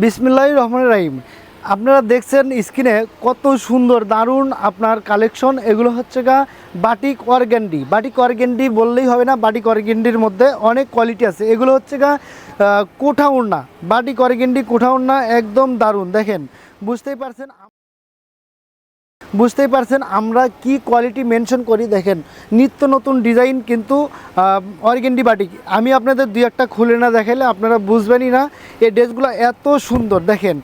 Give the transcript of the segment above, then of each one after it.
বিসমিল্লাহ রহমান রাহিম। আপনারা দেখছেন স্ক্রিনে কত সুন্দর, দারুণ আপনার কালেকশন। এগুলো হচ্ছে গা বাটিক অর্গ্যান্ডি বাটিক অর্গ্যান্ডি বললেই হবে না, বাটিক অর্গ্যান্ডির মধ্যে অনেক কোয়ালিটি আছে। এগুলো হচ্ছে গা কোঠা উন্না বাটিক অর্গ্যান্ডি কোঠা উন্না একদম দারুণ। দেখেন, বুঝতেই পারছেন বুঝতেই পারছেন, আমরা কি কোয়ালিটি মেনশন করি দেখেন, নিত্য নতুন ডিজাইন কিন্তু অর্গেন্ডি বাটিক। আমি আপনাদের দুই একটা খুলে না দেখালে আপনারা বুঝবেনই না, এই ড্রেসগুলো এত সুন্দর, দেখেন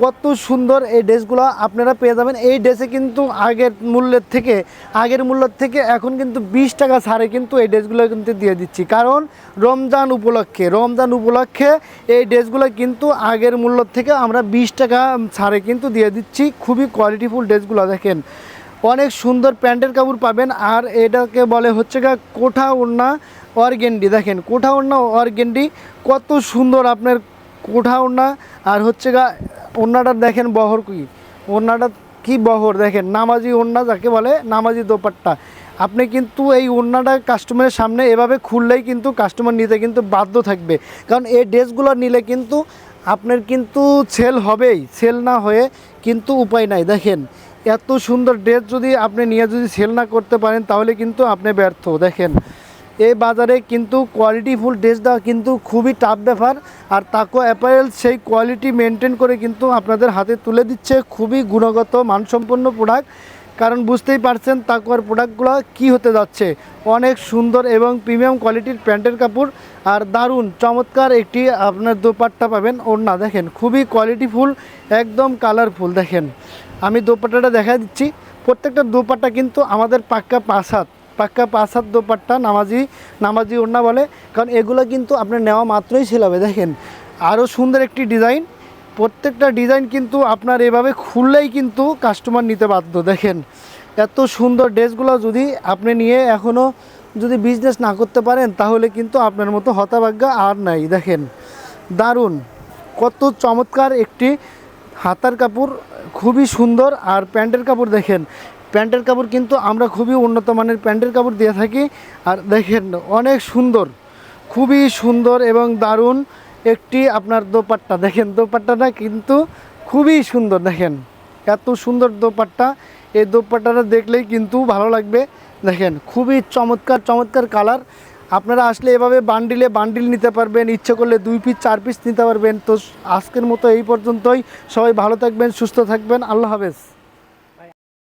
কত সুন্দর এই ড্রেসগুলো আপনারা পেয়ে যাবেন। এই ড্রেসে কিন্তু আগের মূল্যের থেকে, আগের মূল্যের থেকে এখন কিন্তু বিশ টাকা ছাড়ে কিন্তু এই ড্রেসগুলো কিন্তু দিয়ে দিচ্ছি। কারণ রমজান উপলক্ষে রমজান উপলক্ষে এই ড্রেসগুলো কিন্তু আগের মূল্য থেকে আমরা বিশ টাকা ছাড়ে কিন্তু দিয়ে দিচ্ছি। খুবই কোয়ালিটিফুল ড্রেসগুলো দেখেন। অনেক সুন্দর প্যান্টের কাপড় পাবেন। আর এটাকে বলে হচ্ছে গা কোঠা ওড়না অর্গেন্ডি। দেখেন, কোঠা ওড়না অর্গেন্ডি, কত সুন্দর আপনার কোঠা ওড়না। আর হচ্ছে গা ওড়নাটা দেখেন বহর কি? ওড়নাটা কি বহর দেখেন? নামাজি ওড়না যাকে বলে, নামাজি দোপাট্টা। আপনি কিন্তু এই ওড়নাটা কাস্টমারের সামনে এভাবে খুললেই কিন্তু কাস্টমার নিতে কিন্তু বাধ্য থাকবে। কারণ এই ড্রেসগুলো নিলে কিন্তু আপনার কিন্তু সেল হবেই। সেল না হয়ে কিন্তু উপায় নাই। দেখেন, এত সুন্দর ড্রেস যদি আপনি নিয়ে যদি সেল না করতে পারেন, তাহলে কিন্তু আপনি ব্যর্থ। দেখেন, এই বাজারে কিন্তু কোয়ালিটিফুল ড্রেস দেওয়া কিন্তু খুবই টাফ ব্যাপার। আর তাকো অ্যাপারেল সেই কোয়ালিটি মেনটেন করে কিন্তু আপনাদের হাতে তুলে দিচ্ছে খুবই গুণগত, মানসম্পন্ন প্রোডাক্ট। কারণ বুঝতেই পারছেন তাকুয়ার প্রোডাক্টগুলো কি হতে যাচ্ছে। অনেক সুন্দর এবং প্রিমিয়াম কোয়ালিটির প্যান্টের কাপড়। আর দারুণ, চমৎকার একটি আপনার দোপাট্টা পাবেন। ওড়না দেখেন, খুবই কোয়ালিটিফুল, একদম কালারফুল দেখেন। আমি দোপাট্টাটা দেখা দিচ্ছি। প্রত্যেকটা দোপাট্টা কিন্তু আমাদের পাক্কা পাঁচ হাত। পাক্কা পাঁচ হাত দোপাট্টা নামাজি নামাজি ওড়না বলে। কারণ এগুলো কিন্তু আপনার নেওয়া মাত্রই ছিলাবে দেখেন। আরও সুন্দর একটি ডিজাইন। প্রত্যেকটা ডিজাইন কিন্তু আপনার এভাবে খুললেই কিন্তু কাস্টমার নিতে বাধ্য, দেখেন। এত সুন্দর ড্রেসগুলো যদি আপনি নিয়ে এখনও যদি বিজনেস না করতে পারেন, তাহলে কিন্তু আপনার মতো হতাভাগ্যা আর নাই, দেখেন। দারুণ। কত চমৎকার একটি হাতার কাপড়, খুবই সুন্দর। আর প্যান্টের কাপড় দেখেন প্যান্টের কাপড় কিন্তু আমরা খুবই উন্নত মানের প্যান্টের কাপড় দিয়ে থাকি। আর দেখেন, অনেক সুন্দর, খুবই সুন্দর এবং দারুণ একটি আপনার দোপাট্টা। দেখেন, দোপাট্টাটা কিন্তু খুবই সুন্দর, দেখেন, এত সুন্দর দোপাট্টা। এই দোপাট্টাটা দেখলেই কিন্তু ভালো লাগবে। দেখেন, খুবই চমৎকার চমৎকার কালার। আপনারা আসলে এভাবে বান্ডিলে বান্ডিল নিতে পারবেন, ইচ্ছে করলে দুই পিস, চার পিস নিতে পারবেন। তো আজকের মতো এই পর্যন্তই। সবাই ভালো থাকবেন, সুস্থ থাকবেন। আল্লাহ হাফেজ।